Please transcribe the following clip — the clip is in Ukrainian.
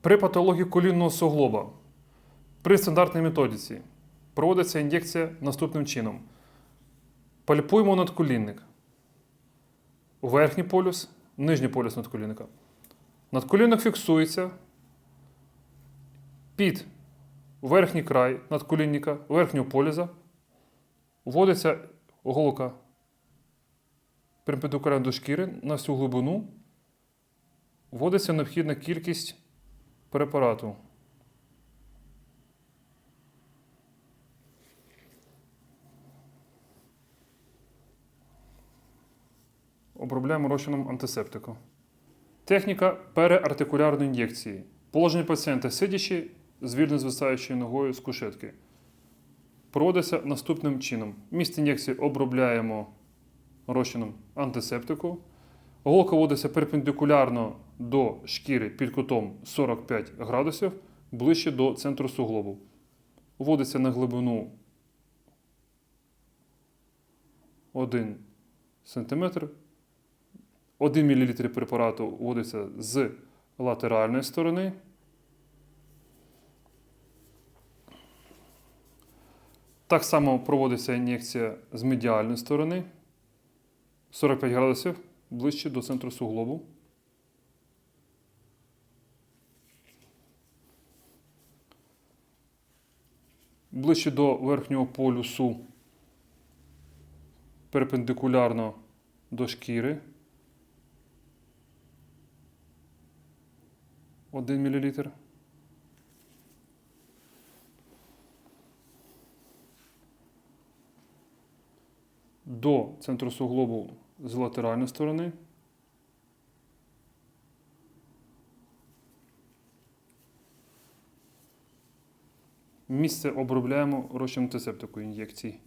При патології колінного суглоба при стандартній методиці проводиться ін'єкція наступним чином. Пальпуємо надколінник. Верхній полюс, нижній полюс надколінника. Надколінник фіксується під верхній край надколінника, верхнього полюса. Вводиться голка перпендикулярно до шкіри на всю глибину. Вводиться необхідна кількість препарату. Обробляємо розчином антисептику. Техніка переартикулярної ін'єкції. Положення пацієнта сидячи з вільно звисаючою ногою з кушетки. Проводиться наступним чином. Місце ін'єкції обробляємо розчином антисептику. Голка вводиться перпендикулярно до шкіри під кутом 45 градусів ближче до центру суглобу. Вводиться на глибину 1 см. 1 мл препарату вводиться з латеральної сторони. Так само проводиться ін'єкція з медіальної сторони 45 градусів ближче до центру суглобу. Ближче до верхнього полюсу перпендикулярно до шкіри. 1 мл. До центру суглобу з латеральної сторони. Місце обробляємо розчином антисептику ін'єкцій.